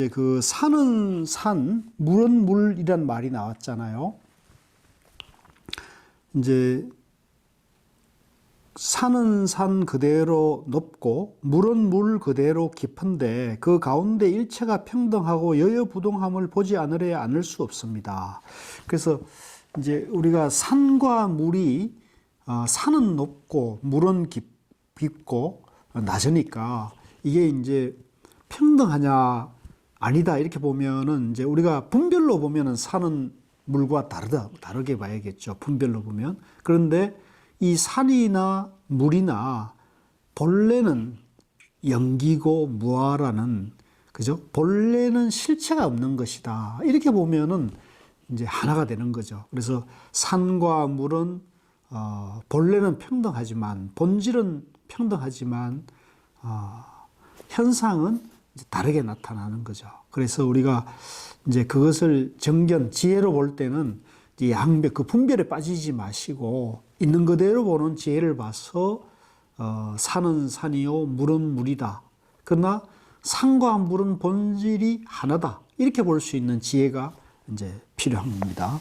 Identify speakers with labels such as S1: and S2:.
S1: 이제 그 산은 산, 물은 물이란 말이 나왔잖아요. 이제 산은 산 그대로 높고 물은 물 그대로 깊은데 그 가운데 일체가 평등하고 여여부동함을 보지 않으려 않을 수 없습니다. 그래서 이제 우리가 산과 물이 어, 산은 높고 물은 깊, 깊고 낮으니까 이게 이제 평등하냐 아니다. 이렇게 보면은 이제 우리가 분별로 보면은 산은 물과 다르다 다르게 봐야겠죠. 분별로 보면. 그런데 이 산이나 물이나 본래는 영기고 무아라는 그죠? 본래는 실체가 없는 것이다. 이렇게 보면은 이제 하나가 되는 거죠. 그래서 산과 물은 어, 본래는 평등하지만 본질은 평등하지만 어, 현상은 다르게 나타나는 거죠. 그래서 우리가 이제 그것을 정견, 지혜로 볼 때는 양배, 그 분별에 빠지지 마시고 있는 그대로 보는 지혜를 봐서 어, 산은 산이요, 물은 물이다. 그러나 산과 물은 본질이 하나다. 이렇게 볼 수 있는 지혜가 이제 필요한 겁니다.